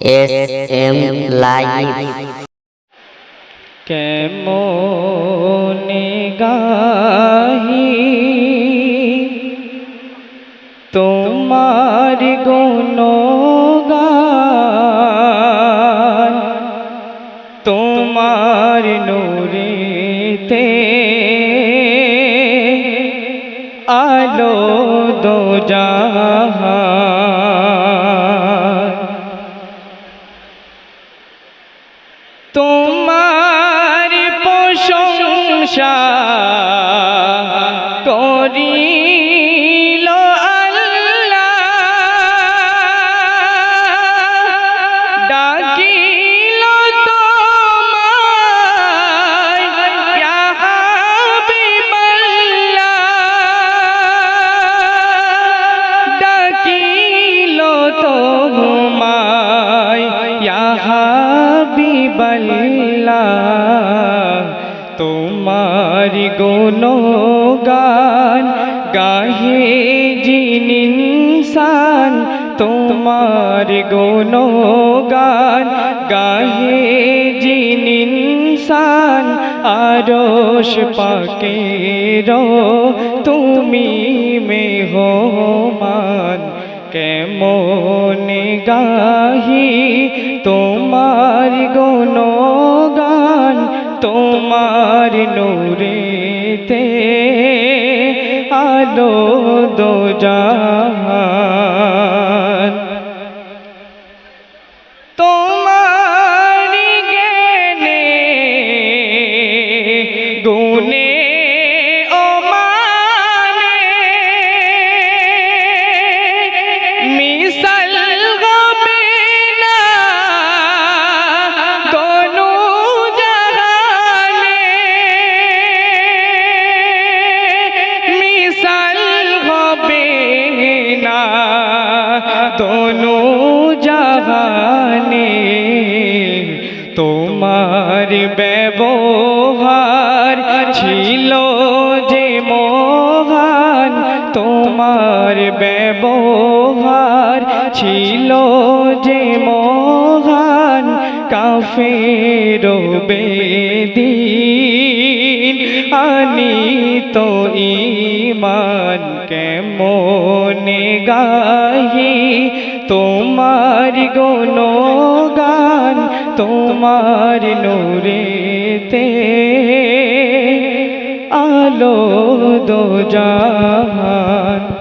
S M live কেমনে গাহি তোমার গুণগান? তোমার নূরেতে আলো দো জাহান প্রশংসা করিল আল্লাহ। ডাকিল তোমায় ইয়া হাবিবাল্লাহ। ডাকিল তোমায় ইয়া হাবিবাল্লাহ। তোমার গুণগান গাহে জিন ইনসান, তোমার গুণগান গাহে জিন ইনসান, আরশ পাকের তুমি মেহমান। কেমনে গাহি তোমার গুণগান তোমার নূরেতে আলো তোমার ব্যবহার ছিল যে মহান, তোমার ব্যবহার ছিল যে মহান, কাফের বেদিন আনি তো ইমান কেমনে গাহি? তোমার গুণগান তোমার নূরেতে আলো